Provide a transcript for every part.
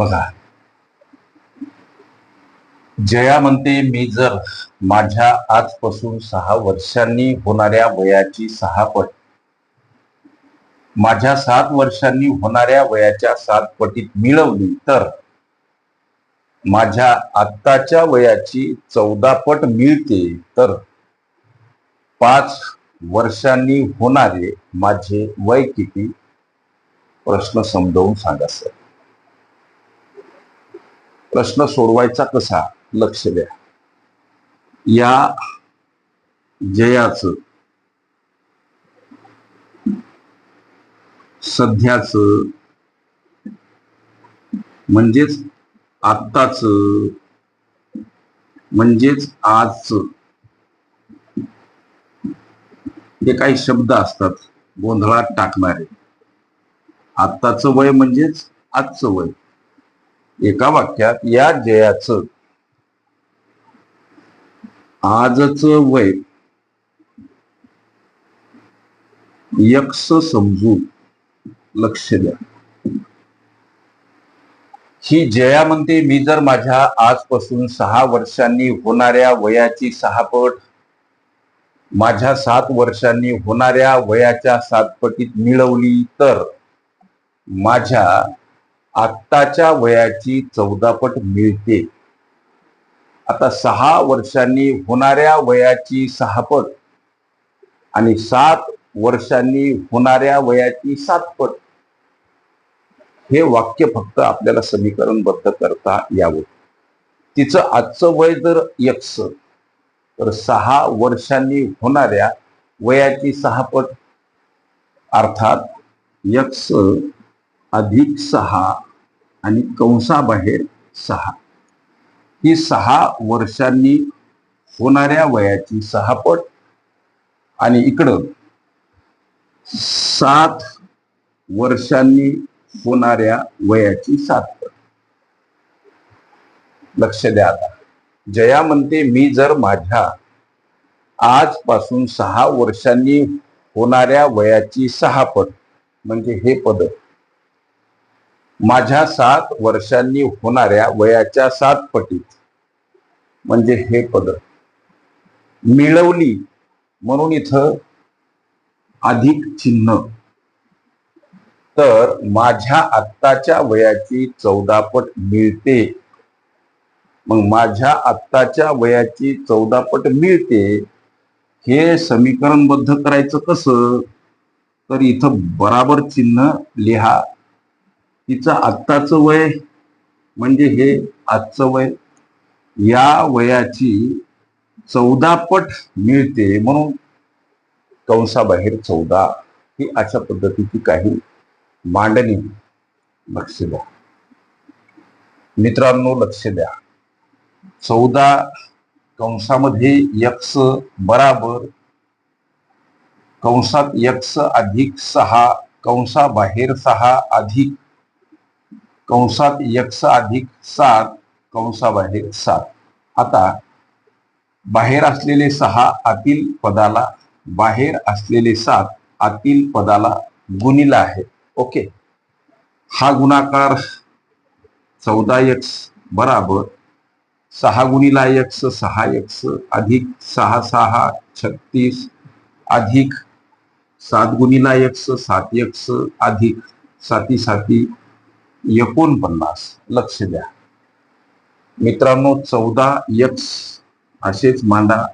बघा. जया म्हणते मी जर माझ्या आजपासून सहा वर्षांनी होणाऱ्या वयाची सहा पट माझ्या सात वर्षांनी होणाऱ्या वयाच्या सात पटीत मिळवली तर माझ्या आत्ताच्या वयाची चौदा पट मिळते तर पाच वर्षांनी होणारे माझे वय किती? प्रश्न समजावून सांगा सर. प्रश्न सोडवायचा कसा? लक्ष द्या. या जयाच सध्याच म्हणजेच आत्ताच म्हणजेच आजच हे काही शब्द असतात गोंधळात टाकणारे. आत्ताचं वय म्हणजेच आजचं वय. एका वाक्यात या जयाचं आजच वय यक्ष समजू लक्ष द्या. ही जया म्हणते मी जर माझ्या आजपासून सहा वर्षांनी होणाऱ्या वयाची सहापट माझ्या सात वर्षांनी होणाऱ्या वयाच्या सातपटीत मिळवली तर माझ्या आत्ताच्या वयाची चौदा पट मिळते. आता सहा वर्षांनी होणाऱ्या वयाची सहा पट आणि सात वर्षांनी होणाऱ्या वयाची सात पट हे वाक्य फक्त आपल्याला समीकरणबद्ध करता यावं. तिचं आजचं वय जर यक्ष तर सहा वर्षांनी होणाऱ्या वयाची सहा पट अर्थात यक्ष अधिक सहा आणि कंसाबाहेर सहा. ही सहा वर्षांनी होणाऱ्या वयाची सहा पट आणि इकडं सात वर्षांनी होणाऱ्या वयाची सात पट. लक्ष द्या आता. जया म्हणते मी जर माझ्या आजपासून सहा वर्षांनी होणाऱ्या वयाची सहा पट म्हणजे हे पद. माझ्या सात वर्षांनी होणाऱ्या वयाच्या सात पटीत म्हणजे हे पद. मिळवली म्हणून इथं अधिक चिन्ह. तर माझ्या आत्ताच्या वयाची चौदा पट मिळते. मग माझ्या आत्ताच्या वयाची चौदा पट मिळते हे समीकरणबद्ध करायचं कसं? तर इथं बराबर चिन्ह लिहा. तिचं आत्ताचं वय म्हणजे हे आजचं वय या वयाची चौदा पट मिळते म्हणून कंसाबाहेर चौदा ही अशा पद्धतीची काही मांडणी लक्ष द्या. मित्रांनो लक्ष द्या. चौदा कंसामध्ये यक्ष बराबर कंसात यक्ष अधिक सहा कंसाबाहेर सहा अधिक कंसात यक्ष अधिक सात कंसाबाहेर सात. आता बाहेर असलेले सहा आतील पदाला बाहेर असलेले सात आतील पदाला गुणिला आहे. ओके. हा गुणाकार चौदा यक्ष बराबर सहा गुणिला यक्ष सहा यक्ष अधिक सहा सहा छत्तीस अधिक सात गुणिला यक्ष सात यक्ष अधिक साती साती एकोणपन्नास. लक्ष द्या. मित्रांनो चौदा यक्स असेच मांडा.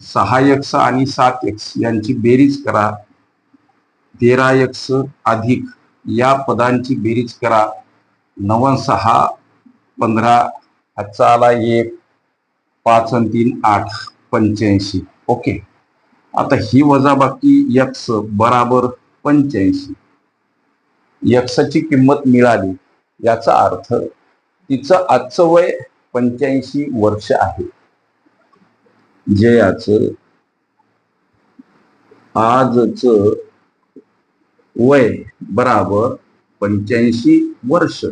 सहा यक्स आणि सात यक्स यांची बेरीज करा. तेरा यक्स अधिक या पदांची बेरीज करा. नवन सहा पंधरा हातचा आला एक पाच आणि तीन आठ पंच्याऐंशी. ओके. आता ही वजाबाकी यक्स बराबर पंच्याऐंशी. यक्षाची किंमत मिळाली याचा अर्थ तिचं आजचं वय पंच्याऐंशी वर्ष आहे. जे याच आजच वय बराबर पंच्याऐंशी वर्ष.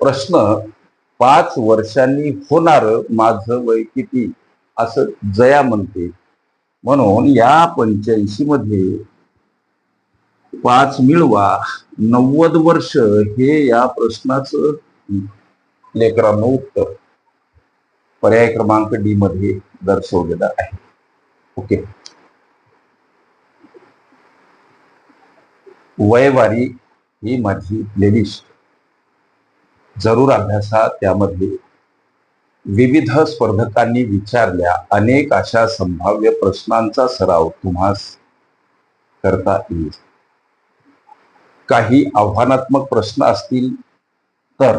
प्रश्न पाच वर्षांनी होणार माझं वय किती? असं जया म्हणते. म्हणून या पंच्याऐंशी मध्ये पाच मिळवा. नव्वद वर्ष हे या प्रश्नाचं लेकरांनो उत्तर. पर्याय क्रमांक डी मध्ये दर्शवलेलं आहे. ओके. वयवारी ही माझी प्लेलिस्ट जरूर अभ्यासा त्यामध्ये. विविध स्पर्धकांनी विचारल्या अनेक अशा संभाव्य प्रश्नांचा सराव तुम्हास करता येईल. काही आव्हानात्मक प्रश्न असतील तर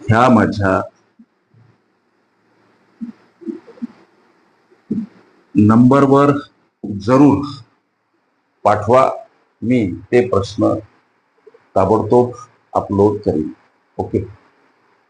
ह्या माझ्या नंबरवर जरूर पाठवा. मी ते प्रश्न ताबडतोब अपलोड करीन. ओके